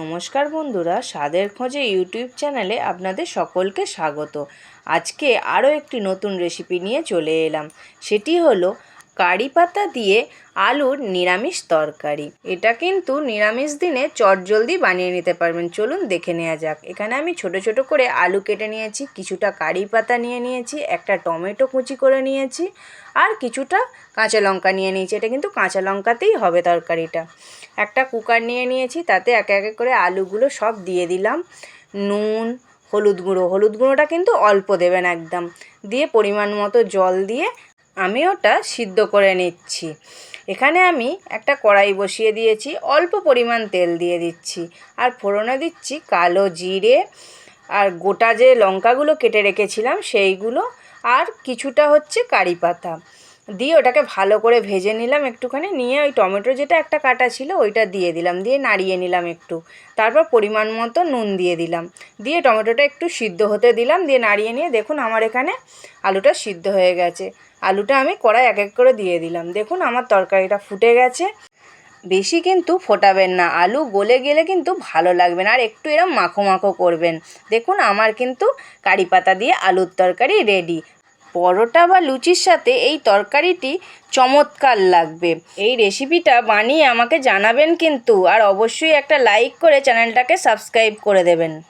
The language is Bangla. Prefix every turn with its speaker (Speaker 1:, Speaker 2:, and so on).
Speaker 1: নমস্কার বন্ধুরা, স্বাদের খোঁজে ইউটিউব চ্যানেলে আপনাদের সকলকে স্বাগত। আজকে আরও একটি নতুন রেসিপি নিয়ে চলে এলাম। সেটি হলো কারি পাতা দিয়ে আলুর নিরামিষ তরকারি। এটা কিন্তু নিরামিষ দিনে চটজলদি বানিয়ে নিতে পারবেন। চলুন দেখে নেওয়া যাক। এখানে আমি ছোট ছোট করে আলু কেটে নিয়েছি, কিছুটা কারি পাতা নিয়ে নিয়েছি, একটা টমেটো কুচি করে নিয়েছি, আর কিছুটা কাঁচা লঙ্কা নিয়ে নিয়েছি। এটা কিন্তু কাঁচা লঙ্কাতেই হবে তরকারিটা। একটা কুকার নিয়ে নিয়েছি, তাতে একে একে করে আলুগুলো সব দিয়ে দিলাম। নুন, হলুদ গুঁড়ো। হলুদ গুঁড়োটা কিন্তু অল্প দেবেন একদম। দিয়ে পরিমাণ মতো জল দিয়ে আমি ওটা সিদ্ধ করে নিচ্ছি। এখানে আমি একটা কড়াই বসিয়ে দিয়েছি, অল্প পরিমাণ তেল দিয়ে দিচ্ছি। আর ফোড়নে দিচ্ছি কালো জিরে আর গোটা যে লঙ্কাগুলো কেটে রেখেছিলাম সেইগুলো, আর কিছুটা হচ্ছে কারি পাতা। দিয়ে ওটাকে ভালো করে ভেজে নিলাম একটুখানি। নিয়ে ওই টমেটো যেটা একটা কাটা ছিল, ওইটা দিয়ে দিলাম। দিয়ে নাড়িয়ে নিলাম একটু। তারপর পরিমাণ মতো নুন দিয়ে দিলাম। দিয়ে টমেটোটা একটু সিদ্ধ হতে দিলাম। দিয়ে নাড়িয়ে নিয়ে দেখুন আমার এখানে আলুটা সিদ্ধ হয়ে গেছে। আলুটা আমি কড়াই এক এক করে দিয়ে দিলাম। দেখুন আমার তরকারিটা ফুটে গেছে। বেশি কিন্তু ফোটাবেন না। আলু গলে গেলে কিন্তু ভালো লাগবে না। আর একটু এরম মাখো মাখো করবেন। দেখুন আমার কিন্তু কারি পাতা দিয়ে আলুর তরকারি রেডি। পরোটা বা লুচির সাথে এই তরকারিটি চমৎকার লাগবে। এই রেসিপিটা বানিয়ে আমাকে জানাবেন কিন্তু, আর অবশ্যই একটা লাইক করে চ্যানেলটাকে সাবস্ক্রাইব করে দেবেন।